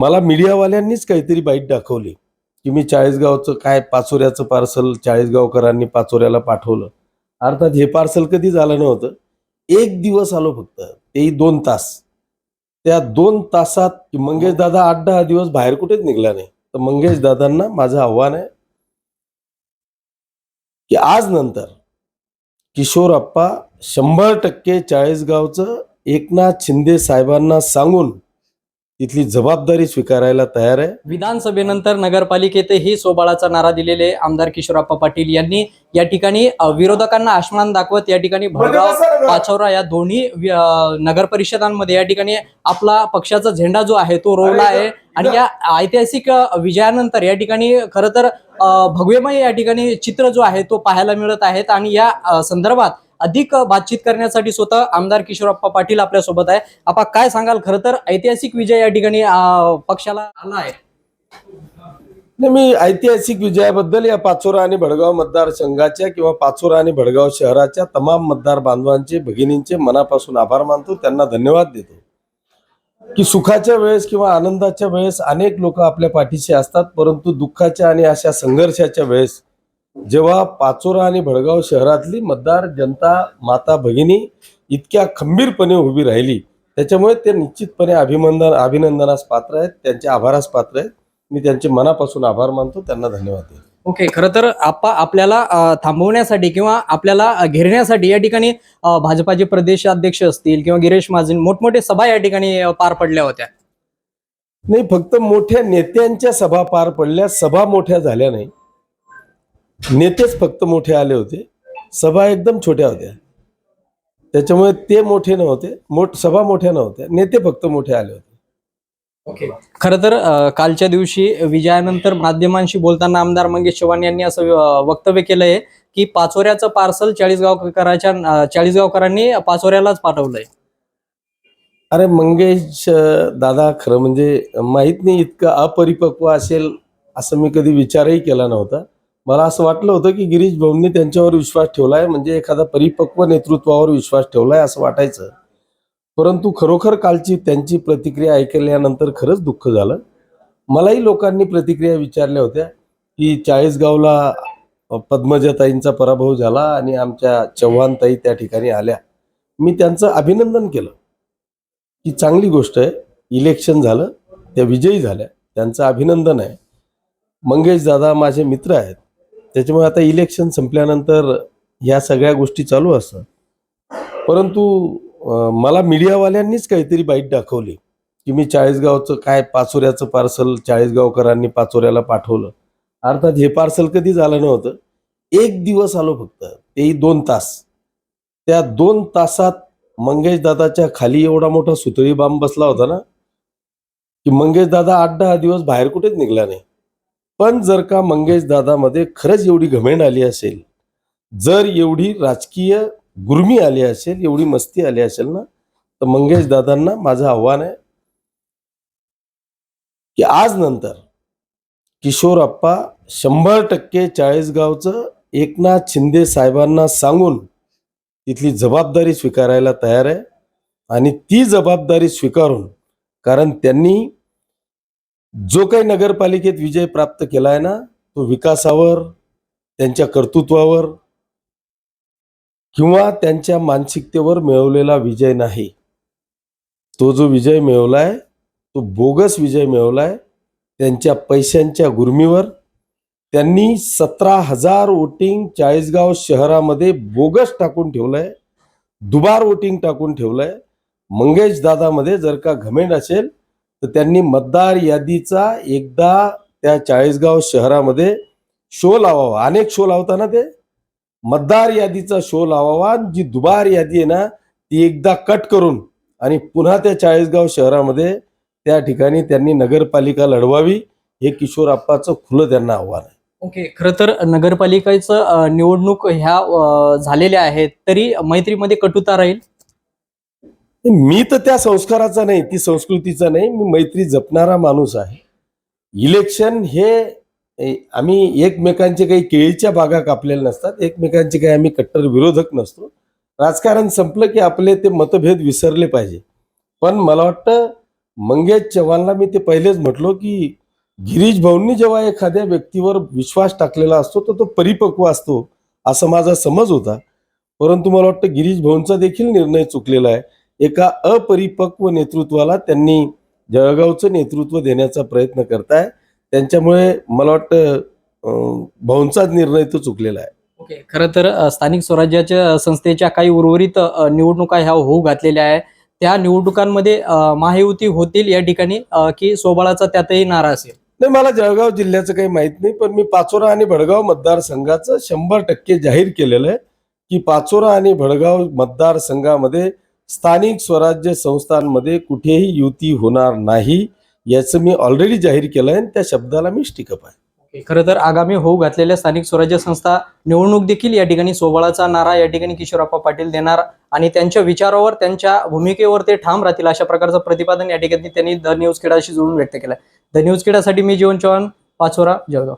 मला मीडियावाल्यांनीच काहीतरी बाईट दाखवली की मी चाळीसगावचं काय पाचोऱ्याचं पार्सल चाळीसगावकरांनी पाचोऱ्याला पाठवलं. अर्थात हे पार्सल कधी झालं नव्हतं? एक दिवस आलो फक्त तेही दोन तास. त्या दोन तासात मंगेश दादा आठ दहा दिवस बाहेर कुठेच निघला नाही. तर मंगेश दादांना माझं आव्हान आहे की आज नंतर किशोर अप्पा शंभर टक्के चाळीसगावचं एकनाथ शिंदे साहेबांना सांगून तिथली जबाबदारी स्वीकारायला तयार आहे. विधानसभेनंतर नगरपालिकेतही सोबाळाचा नारा दिलेले आमदार किशोरप्पा पाटील यांनी या ठिकाणी विरोधकांना आश्वासन दाखवत या ठिकाणी भडगाव पाचौरा या दोन्ही नगर परिषदांमध्ये या ठिकाणी आपला पक्षाचा झेंडा जो आहे तो रोवला आहे. आणि या ऐतिहासिक विजयानंतर या ठिकाणी खरं तर भगवेमय या ठिकाणी चित्र जो आहे तो पाहायला मिळत आहेत. आणि या संदर्भात अधिक बातचीत करण्यासाठी स्वतः आमदार किशोरप्पा पाटील आपल्यासोबत आहे. आपा काय सांगाल? खरं तर ऐतिहासिक विजय या ठिकाणी पक्षाला आला आहे. नाही मी ऐतिहासिक विजयाबद्दल या पाचोरा आणि भडगाव मतदारसंघाच्या किंवा पाचोरा आणि भडगाव शहराच्या तमाम मतदार बांधवांचे भगिनींचे मनापासून आभार मानतो. त्यांना धन्यवाद देतो. की सुखाच्या वेळेस किंवा आनंदाच्या वेळेस अनेक लोक आपल्या पाठीशी असतात परंतु दुःखाच्या आणि अशा संघर्षाच्या वेळेस जेव्हा पाचोरा आणि भडगाव शहरातली मतदार जनता माता भगिनी इतक्या खंबीरपणे उभी राहिली त्याच्यामुळे ते निश्चितपणे अभिनंदन अभिनंदनास पात्र आहेत त्यांच्या आभारास पात्र आहेत. मी त्यांचे मनापासून आभार मानतो. त्यांना धन्यवाद देतो. ओके खरं तर आपा आपल्याला थांबवण्यासाठी किंवा आपल्याला घेरण्यासाठी या ठिकाणी भाजपाचे प्रदेशाध्यक्ष असतील किंवा गिरीश महाजन मोठमोठे सभा या ठिकाणी पार पडल्या होत्या. नाही फक्त मोठ्या नेत्यांच्या सभा पार पडल्या. सभा मोठ्या झाल्या नाही. नेतेच फक्त मोठे आले होते. सभा एकदम छोट्या होत्या. त्याच्यामुळे ते मोठे नव्हते. मोठ सभा मोठ्या नव्हत्या. नेते फक्त मोठे आले होते. ओके. खरं तर कालच्या दिवशी विजयानंतर माध्यमांशी बोलताना आमदार मंगेश चव्हाण यांनी असं वक्तव्य केलंय की पाचोऱ्याचं पार्सल चाळीसगावकराच्या चाळीसगावकरांनी पाचोऱ्यालाच पाठवलंय. अरे मंगेश दादा खरं म्हणजे माहीत नाही इतकं अपरिपक्व असेल असं मी कधी विचारही केला नव्हता. मला असं वाटलं होतं की गिरीश भाऊंनी त्यांच्यावर विश्वास ठेवलाय म्हणजे एखादा परिपक्व नेतृत्वावर विश्वास ठेवलाय असं वाटायचं. परंतु खरोखर कालची त्यांची प्रतिक्रिया ऐकल्यानंतर खरंच दुःख झालं. मलाही लोकांनी प्रतिक्रिया विचारल्या होत्या की चाळीसगावला पद्मजताईंचा पद्मजाताईंचा पराभव झाला आणि आमच्या चव्हाणताई त्या ठिकाणी आल्या. मी त्यांचं अभिनंदन केलं. की चांगली गोष्ट आहे. इलेक्शन झालं त्या विजयी झाल्या. त्यांचं अभिनंदन आहे. मंगेश दादा माझे मित्र आहेत. त्याच्यामुळे आता इलेक्शन संपल्यानंतर ह्या सगळ्या गोष्टी चालू असतात. परंतु मला मीडियावाल्यांनीच काहीतरी बाईट दाखवली. की मी चाळीसगावचं काय पाचोऱ्याचं पार्सल चाळीसगावकरांनी पाचोऱ्याला पाठवलं. अर्थात हे पार्सल कधी झालं नव्हतं? एक दिवस आलो फक्त. तेही दोन तास. त्या दोन तासात मंगेश दादाच्या खाली एवढा मोठा सुतळी बांब बसला होता ना की मंगेश दादा आठ दहा दिवस बाहेर कुठेच निघला नाही. पण जर का मंगेश दादामध्ये खरंच एवढी घमेंड आली असेल जर एवढी राजकीय गुर्मी आली असेल एवढी मस्ती आली असेल ना तर मंगेश दादांना माझं आव्हान आहे की आज नंतर किशोर अप्पा शंभर टक्के चाळीसगावचं एकनाथ शिंदे साहेबांना सांगून तिथली जबाबदारी स्वीकारायला तयार आहे. आणि ती जबाबदारी स्वीकारून कारण त्यांनी जो काही नगरपालिकेत विजय प्राप्त केला आहे ना तो विकासावर त्यांच्या कर्तृत्वावर किंवा त्यांच्या मानसिकतेवर मिळवलेला विजय नाही. तो जो विजय मिळवलाय तो बोगस विजय मिळवलाय त्यांच्या पैशांच्या गुर्मीवर त्यांनी सतरा हजार वोटिंग चाळीसगाव शहरामध्ये बोगस टाकून ठेवलंय दुबार वोटिंग टाकून ठेवलंय. मंगेश दादामध्ये जर का घमेंड असेल तर त्यांनी मतदार यादीचा एकदा त्या चाळीसगाव शहरामध्ये शो लावावा. अनेक शो लावताना ते मतदार यादीचा शो लावावा. जी दुबार यादी आहे ना ती एकदा कट करून आणि पुन्हा त्या चाळीसगाव शहरामध्ये त्या ठिकाणी त्यांनी नगरपालिका लढवावी हे किशोर आप्पाचं खुलं त्यांना आव्हान आहे. ओके खरं तर नगरपालिकेचं निवडणूक ह्या झालेल्या आहेत. तरी मैत्रीमध्ये कटुता राहील? मी तर त्या संस्काराचा नाही ती संस्कृतीचा नाही मी मैत्री जपणारा माणूस आहे. इलेक्शन हे आम्ही एकमेकांचे काही केळीच्या बागा कापलेल्या नसतात एकमेकांचे काही आम्ही कट्टर विरोधक नसतो. राजकारण संपलं की आपले ते मतभेद विसरले पाहिजे. पण मला वाटतं मंगेश चव्हाणला मी ते पहिलेच म्हटलो की गिरीश भाऊंनी जेव्हा एखाद्या व्यक्तीवर विश्वास टाकलेला असतो तर तो परिपक्व असतो असा माझा समज होता. परंतु मला वाटतं गिरीश भाऊंचा देखील निर्णय चुकलेला आहे. एका अपरिपक्व नेतृत्वाला त्यांनी जळगावचं नेतृत्व देण्याचा प्रयत्न करताय. त्यांच्यामुळे मला वाटतं भाऊंचाच निर्णय तो चुकलेला आहे. ओके खरं तर स्थानिक स्वराज्याच्या संस्थेच्या काही उर्वरित निवडणुका ह्या होऊ घातलेल्या आहे. त्या निवडणुकांमध्ये महायुती होतील या ठिकाणी की सोबाळाचा त्यातही नारा असेल? नाही मला जळगाव जिल्ह्याचं काही माहीत नाही पण मी पाचोरा आणि भडगाव मतदारसंघाचं शंभर टक्के जाहीर केलेलं आहे की पाचोरा आणि भडगाव मतदारसंघामध्ये स्थानिक स्वराज्य संस्थांमध्ये कुठेही युती होणार नाही याचं मी ऑलरेडी जाहीर केलं आहे आणि त्या शब्दाला मी स्टिकअप आहे. खरं तर आगामी होऊ घातलेल्या स्थानिक स्वराज्य संस्था निवडणूक देखील या ठिकाणी सोबळाचा नारा या ठिकाणी किशोरप्पा पाटील देणार आणि त्यांच्या विचारावर त्यांच्या भूमिकेवर ते ठाम राहतील अशा प्रकारचं प्रतिपादन या ठिकाणी त्यांनी द न्यूज खेळाशी जोडून व्यक्त केलं द न्यूज खेळासाठी मी जीवन चव्हाण पाचोरा जळगाव.